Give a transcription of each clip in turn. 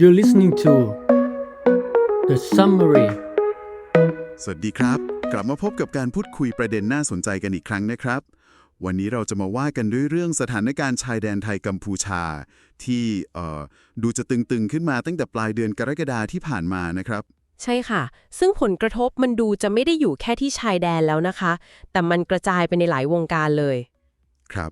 You're listening to The Summary สวัสดีครับ กลับมาพบกับการพูดคุยประเด็นน่าสนใจกันอีกครั้งนะครับ วันนี้เราจะมาว่ากันด้วยเรื่องสถานการณ์ชายแดนไทยกัมพูชา ที่เอ่อดูจะตึงๆขึ้นมาตั้งแต่ปลายเดือนกรกฎาที่ผ่านมานะครับใช่ค่ะ ซึ่งผลกระทบมันดูจะไม่ได้อยู่แค่ที่ชายแดนแล้วนะคะ แต่มันกระจายไปในหลายวงการเลย ครับ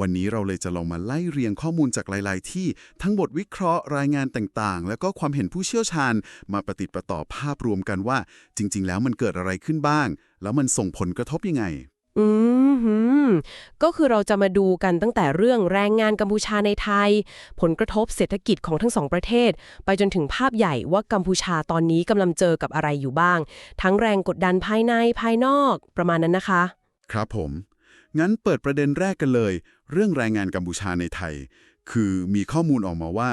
วันนี้เราเลยจะลองมาไล่เรียงข้อมูลจากหลาย ๆ ที่ทั้งบทวิเคราะห์รายงานต่าง ๆ แล้วก็ความเห็นผู้เชี่ยวชาญ มาประติดประต่อภาพรวมกันว่า จริง ๆ แล้วมันเกิดอะไรขึ้นบ้าง แล้วมันส่งผลกระทบยังไงอืมหืมก็คือเราจะมาดูกันตั้งแต่เรื่องแรงงานกัมพูชาในไทย ผลกระทบเศรษฐกิจของทั้งสองประเทศ ไปจนถึงภาพใหญ่ว่ากัมพูชาตอนนี้กำลังเจอกับอะไรอยู่บ้าง ทั้งแรงกดดันภายในภายนอกประมาณนั้นนะคะ ครับผม งั้นเปิดประเด็นแรกกันเลย เรื่องแรงงานกัมพูชาในไทย คือมีข้อมูลออกมาว่า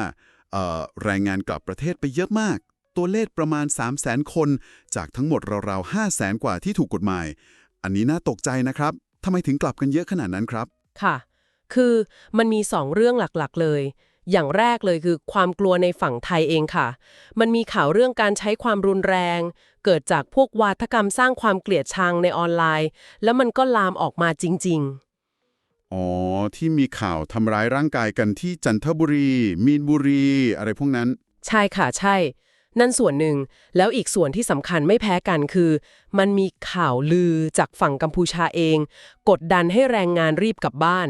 เอ่อแรงงานกลับประเทศไปเยอะมาก ตัวเลขประมาณ 3 0 0แสนคน จากทั้งหมดราวๆ5 0 0แสนกว่าที่ถูกกฎหมาย อันนี้น่าตกใจนะครับทำไมถึงกลับกันเยอะขนาดนั้นครับ ค่ะ คือมันมีสองเรื่องหลักๆ เลยอย่างแรกเลยคือความกลัวในฝั่งไทยเองค่ะ มันมีข่าวเรื่องการใช้ความรุนแรง เกิดจากพวกวาทกรรมสร้างความเกลียดชังในออนไลน์ แล้วมันก็ลามออกมาจริงอ๋อ ที่มีข่าวทำร้ายร่างกายกันที่จันทบุรี มีนบุรี อะไรพวกนั้นๆใช่ค่ะใช่ นั่นส่วนหนึ่ง แล้วอีกส่วนที่สำคัญไม่แพ้กันคือ มันมีข่าวลือจากฝั่งกัมพูชาเอง กดดันให้แรงงานรีบกลับบ้าน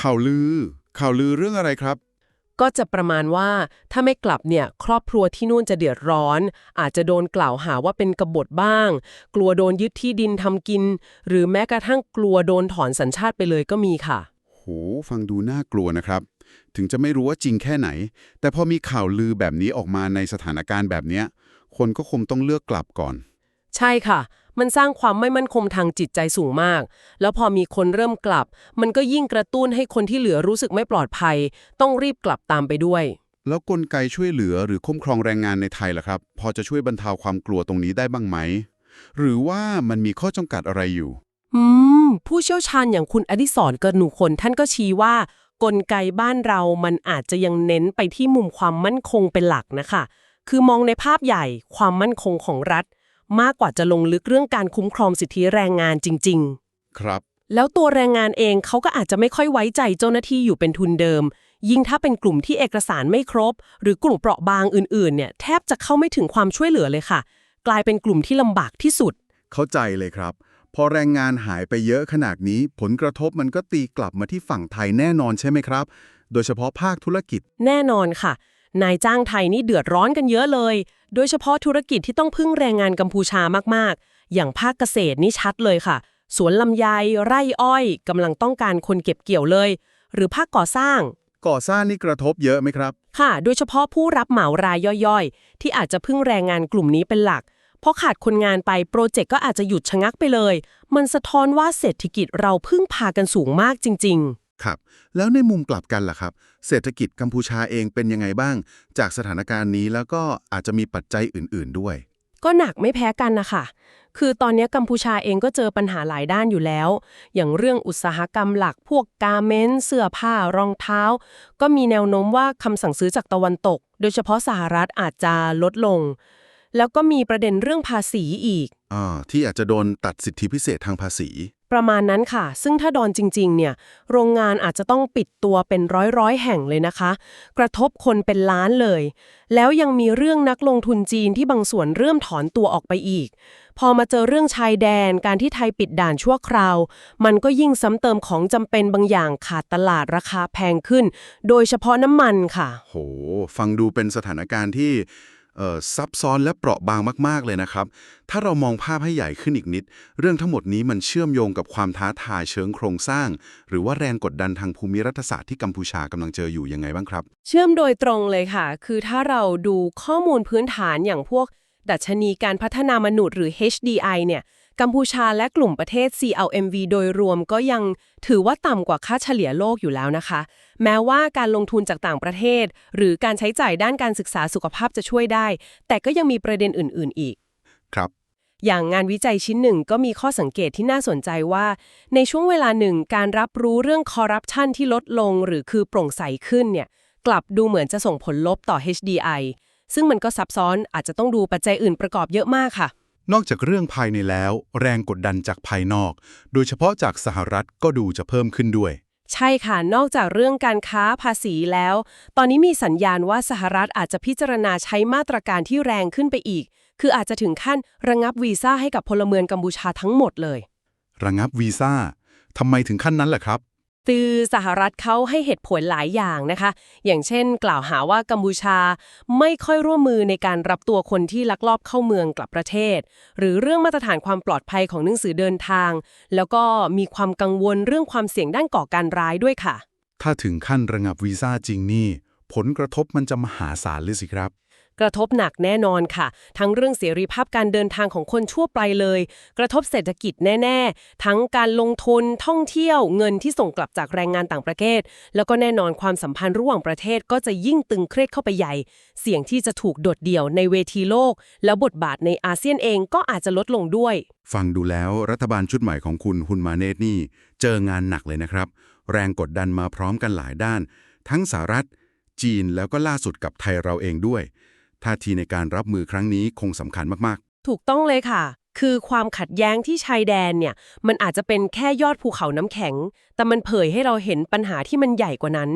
ข่าวลือ ข่าวลือเรื่องอะไรครับ ก็จะประมาณว่าถ้าไม่กลับเนี่ยครอบครัวที่นู่นจะเดือดร้อน อาจจะโดนกล่าวหาว่าเป็นกบฏบ้าง กลัวโดนยึดที่ดินทำกิน หรือแม้กระทั่งกลัวโดนถอนสัญชาติไปเลยก็มีค่ะ โห ฟังดูน่ากลัวนะครับ ถึงจะไม่รู้ว่าจริงแค่ไหน แต่พอมีข่าวลือแบบนี้ออกมาในสถานการณ์แบบเนี้ยคนก็คงต้องเลือกกลับก่อน ใช่ค่ะมันสร้างความไม่มั่นคงทางจิตใจสูงมาก แล้วพอมีคนเริ่มกลับ มันก็ยิ่งกระตุ้นให้คนที่เหลือรู้สึกไม่ปลอดภัย ต้องรีบกลับตามไปด้วย แล้วกลไกช่วยเหลือหรือคุ้มครองแรงงานในไทยล่ะครับ พอจะช่วยบรรเทาความกลัวตรงนี้ได้บ้างไหม หรือว่ามันมีข้อจำกัดอะไรอยู่ อืม ผู้เชี่ยวชาญอย่างคุณอดิศรกนุคนท่านก็ชี้ว่ากลไกบ้านเรามันอาจจะยังเน้นไปที่มุมความมั่นคงเป็นหลักนะคะ คือมองในภาพใหญ่ความมั่นคงของรัฐ มากกว่าจะลงลึกเรื่องการคุ้มครองสิทธิแรงงานจริง ครับ ๆ แล้วตัวแรงงานเองเขาก็อาจจะไม่ค่อยไว้ใจเจ้าหน้าที่อยู่เป็นทุนเดิม ยิ่งถ้าเป็นกลุ่มที่เอกสารไม่ครบ หรือกลุ่มเปราะบางอื่นๆ เนี่ยแทบจะเข้าไม่ถึงความช่วยเหลือเลยค่ะ กลายเป็นกลุ่มที่ลำบากที่สุด เข้าใจเลยครับ พอแรงงานหายไปเยอะขนาดนี้ ผลกระทบมันก็ตีกลับมาที่ฝั่งไทยแน่นอนใช่ไหมครับ โดยเฉพาะภาคธุรกิจ แน่นอนค่ะ นายจ้างไทยนี่เดือดร้อนกันเยอะเลย โดยเฉพาะธุรกิจที่ต้องพึ่งแรงงานกัมพูชามากๆ อย่างภาคเกษตรนี่ชัดเลยค่ะ สวนลำไย ไร่อ้อยกำลังต้องการคนเก็บเกี่ยวเลย หรือภาคก่อสร้าง ก่อสร้างนี่กระทบเยอะไหมครับ ค่ะ โดยเฉพาะผู้รับเหมารายย่อยๆ ที่อาจจะพึ่งแรงงานกลุ่มนี้เป็นหลักเพราะขาดคนงานไปโปรเจกต์ก็อาจจะหยุดชะงักไปเลย มันสะท้อนว่าเศรษฐกิจเราพึ่งพากันสูงมากจริง ๆ ครับ แล้วในมุมกลับกันล่ะครับ เศรษฐกิจกัมพูชาเองเป็นยังไงบ้าง จากสถานการณ์นี้แล้วก็อาจจะมีปัจจัยอื่น ๆด้วย ก็หนักไม่แพ้กันนะคะคือตอนนี้กัมพูชาเองก็เจอปัญหาหลายด้านอยู่แล้ว อย่างเรื่องอุตสาหกรรมหลักพวกกาเมนต์เสื้อผ้ารองเท้า ก็มีแนวโน้มว่าคำสั่งซื้อจากตะวันตก โดยเฉพาะสหรัฐอาจจะลดลง แล้วก็มีประเด็นเรื่องภาษีอีกอ่าที่อาจจะโดนตัดสิทธิพิเศษทางภาษี ประมาณนั้นค่ะ ซึ่งถ้าดอนจริง ๆ เนี่ย โรงงานอาจจะต้องปิดตัวเป็นร้อยร้อยๆ แห่งเลยนะคะ กระทบคนเป็นล้านเลย แล้วยังมีเรื่องนักลงทุนจีนที่บางส่วนเริ่มถอนตัวออกไปอีก พอมาเจอเรื่องชายแดน การที่ไทยปิดด่านชั่วคราว มันก็ยิ่งซ้ำเติมของจำเป็นบางอย่างขาดตลาดราคาแพงขึ้น โดยเฉพาะน้ำมันค่ะ โห ฟังดูเป็นสถานการณ์ที่ ซับซ้อนและเปราะบางมากๆเลยนะครับ ถ้าเรามองภาพให้ใหญ่ขึ้นอีกนิด เรื่องทั้งหมดนี้มันเชื่อมโยงกับความท้าทายเชิงโครงสร้าง หรือว่าแรงกดดันทางภูมิรัฐศาสตร์ที่กัมพูชากำลังเจออยู่ยังไงบ้างครับ เชื่อมโดยตรงเลยค่ะ คือถ้าเราดูข้อมูลพื้นฐานอย่างพวก ดัชนีการพัฒนามนุษย์หรือ HDI เนี่ย กัมพูชาและกลุ่มประเทศ CLMV โดยรวมก็ยังถือว่าต่ำกว่าค่าเฉลี่ยโลกอยู่แล้วนะคะ แม้ว่าการลงทุนจากต่างประเทศ หรือการใช้จ่ายด้านการศึกษาสุขภาพจะช่วยได้ แต่ก็ยังมีประเด็นอื่น ๆ อีก ครับ อย่างงานวิจัยชิ้นหนึ่งก็มีข้อสังเกตที่น่าสนใจว่า ในช่วงเวลาหนึ่งการรับรู้เรื่องคอร์รัปชันที่ลดลงหรือคือโปร่งใสขึ้นเนี่ยกลับดูเหมือนจะส่งผลลบต่อ HDI ซึ่งมันก็ซับซ้อนอาจจะต้องดูปัจจัยอื่นประกอบเยอะมากค่ะ นอกจากเรื่องภายในแล้ว แรงกดดันจากภายนอก โดยเฉพาะจากสหรัฐก็ดูจะเพิ่มขึ้นด้วย ใช่ค่ะ นอกจากเรื่องการค้าภาษีแล้ว ตอนนี้มีสัญญาณว่าสหรัฐอาจจะพิจารณาใช้มาตรการที่แรงขึ้นไปอีก คืออาจจะถึงขั้นระงับวีซ่าให้กับพลเมืองกัมพูชาทั้งหมดเลย ระงับวีซ่าทำไมถึงขั้นนั้นล่ะครับ ตือสหรัฐเขาให้เหตุผลหลายอย่างนะคะ อย่างเช่น กล่าวหาว่ากัมพูชาไม่ค่อยร่วมมือในการรับตัวคนที่ลักลอบเข้าเมืองกลับประเทศ หรือเรื่องมาตรฐานความปลอดภัยของหนังสือเดินทาง แล้วก็มีความกังวลเรื่องความเสี่ยงด้านก่อการร้ายด้วยค่ะ ถ้าถึงขั้นระงับวีซ่าจริงนี่ ผลกระทบมันจะมหาศาลเลยสิครับ กระทบหนักแน่นอนค่ะ ทั้งเรื่องเสรีภาพการเดินทางของคนทั่วไปเลย กระทบเศรษฐกิจแน่ ๆ ทั้งการลงทุนท่องเที่ยวเงินที่ส่งกลับจากแรงงานต่างประเทศ แล้วก็แน่นอนความสัมพันธ์ระหว่างประเทศก็จะยิ่งตึงเครียดเข้าไปใหญ่ เสี่ยงที่จะถูกโดดเดี่ยวในเวทีโลก แล้วบทบาทในอาเซียนเองก็อาจจะลดลงด้วย ฟังดูแล้วรัฐบาลชุดใหม่ของคุณฮุนมาเนตนี่ เจองานหนักเลยนะครับ แรงกดดันมาพร้อมกันหลายด้าน ทั้งสหรัฐ จีนแล้วก็ล่าสุดกับไทยเราเองด้วย ท่าทีในการรับมือครั้งนี้คงสำคัญมากถูกต้องเลยค่ะ คือความขัดแย้งที่ชายแดนเนี่ย มันอาจจะเป็นแค่ยอดภูเขาน้ำแข็ง แต่มันเผยให้เราเห็นปัญหาที่มันใหญ่กว่านั้น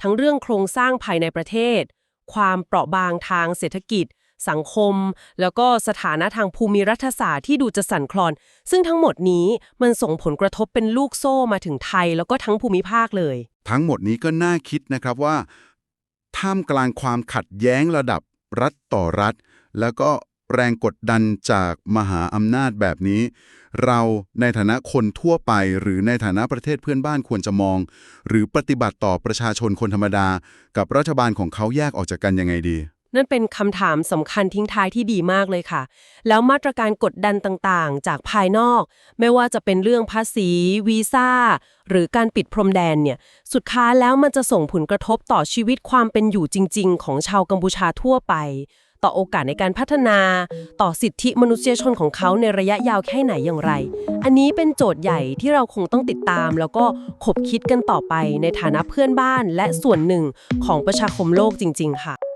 ทั้งเรื่องโครงสร้างภายในประเทศ ความเปราะบางทางเศรษฐกิจ สังคม แล้วก็สถานะทางภูมิรัฐศาสตร์ที่ดูจะสั่นคลอน ซึ่งทั้งหมดนี้มันส่งผลกระทบเป็นลูกโซ่มาถึงไทยแล้วก็ทั้งภูมิภาคเลยๆทั้งหมดนี้ก็น่าคิดนะครับว่า ท่ามกลางความขัดแย้งระดับ รัฐต่อรัฐ แล้วก็แรงกดดันจากมหาอำนาจแบบนี้ เราในฐานะคนทั่วไป หรือในฐานะประเทศเพื่อนบ้านควรจะมอง หรือปฏิบัติต่อประชาชนคนธรรมดา กับรัฐบาลของเขาแยกออกจากกันยังไงดี นั่นเป็นคำถามสำคัญทิ้งท้ายที่ดีมากเลยค่ะ แล้วมาตรการกดดันต่างๆ จากภายนอก ไม่ว่าจะเป็นเรื่องภาษี วีซ่า หรือการปิดพรมแดนเนี่ย สุดท้ายแล้วมันจะส่งผลกระทบต่อชีวิตความเป็นอยู่จริง ๆ ของชาวกัมพูชาทั่วไป ต่อโอกาสในการพัฒนา ต่อสิทธิมนุษยชนของเขาในระยะยาวแค่ไหนอย่างไร อันนี้เป็นโจทย์ใหญ่ที่เราคงต้องติดตาม แล้วก็ขบคิดกันต่อไปในฐานะเพื่อนบ้านและส่วนหนึ่งของประชาคมโลกจริง ๆ ค่ะ